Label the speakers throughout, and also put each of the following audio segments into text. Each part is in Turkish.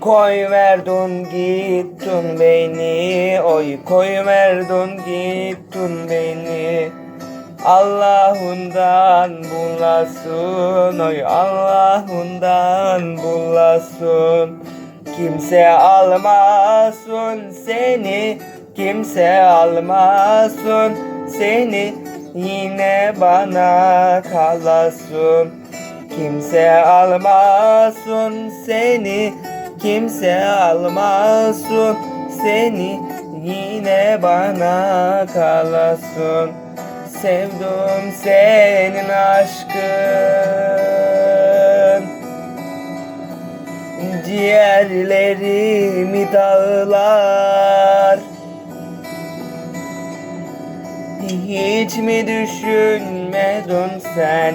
Speaker 1: Koy verdin gittin beni. Oy koy verdin gittin beni. Allah'ından bulasın. Oy Allah'ından bulasın. Kimse almasın seni. Kimse almasın seni. Yine bana kalasın. Kimse almasın seni Kimse almasın. Seni Yine bana kalasın. Sevdim senin aşkın. Ciğerlerimi dağlar. Hiç mi düşünmedin sen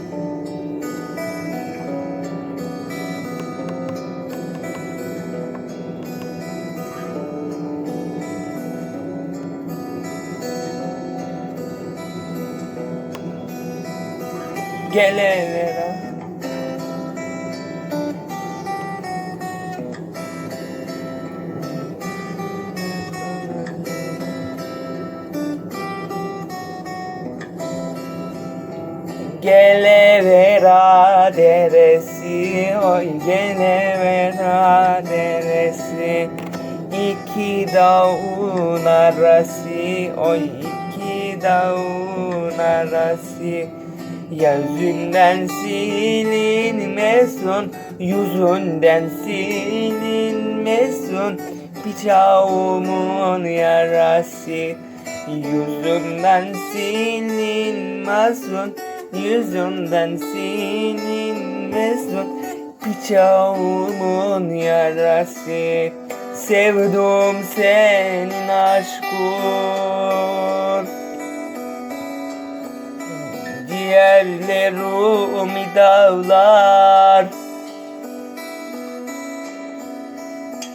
Speaker 1: Gelene Gelevera deresi oy Gelevera deresi. İki dağın arası oy iki dağın arası Yüzünden silinmesin Yüzünden silinmesin. Bıçağımın yarası Yüzümden silinmesin Yüzümden silinmesin. Bıçağımın yarası Sevdim senin aşkın Ciğerlerimi dağlar.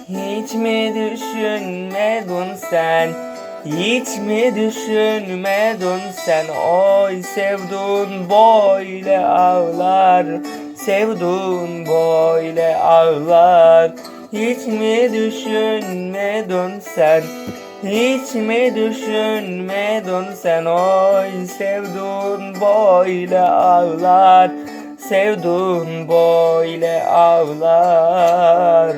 Speaker 1: Hiç mi düşünmedin sen? Hiç mi düşünmedin sen? Oy sevdun böyle ağlar. Sevdun böyle ağlar. Hiç mi düşünmedin sen hiç mi düşünmedin sen oy sevdun böyle ağlar. Sevdun böyle ağlar